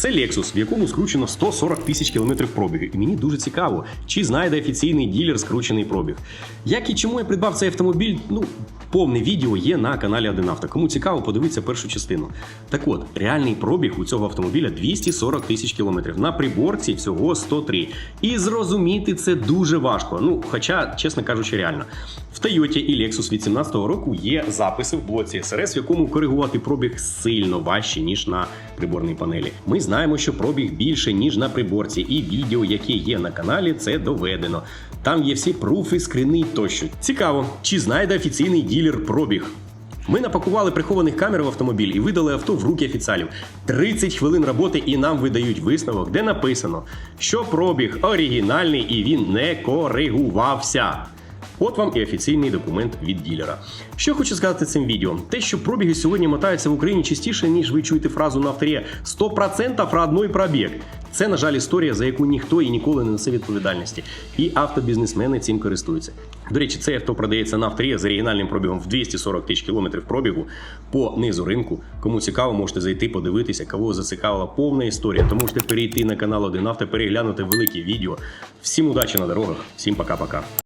Це Lexus, в якому скручено 140 тисяч кілометрів пробігу. І мені дуже цікаво, чи знайде офіційний ділер скручений пробіг. Як і чому я придбав цей автомобіль? Ну, повне відео є на каналі 1 Авто. Кому цікаво, подивіться першу частину. Так от, реальний пробіг у цього автомобіля 240 тисяч кілометрів. На приборці всього 103. І зрозуміти це дуже важко. Ну, хоча, чесно кажучи, реально. В Toyota і Lexus від 17-го року є записи в блоці СРС, в якому коригувати пробіг сильно важче, ніж на приборній панелі. Ми знаємо, що пробіг більше, ніж на приборці, і відео, яке є на каналі, це доведено. Там є всі пруфи, скрини тощо. Цікаво, чи знайде офіційний ділер пробіг. Ми напакували прихованих камер в автомобіль і видали авто в руки офіціалів. 30 хвилин роботи і нам видають висновок, де написано, що пробіг оригінальний і він не коригувався. От вам і офіційний документ від ділера. Що хочу сказати цим відео? Те, що пробіги сьогодні мотаються в Україні частіше, ніж ви чуєте фразу на авторі 100% родной пробіг. Це, на жаль, історія, за яку ніхто і ніколи не несе відповідальності. І автобізнесмени цим користуються. До речі, цей авто продається на авторі з оригінальним пробігом в 240 тисяч кілометрів пробігу по низу ринку. Кому цікаво, можете зайти, подивитися, кого зацікавила повна історія. То можете перейти на канал 1 авто, переглянути велике відео. Всім удачі на дорогах, всім пока-пока.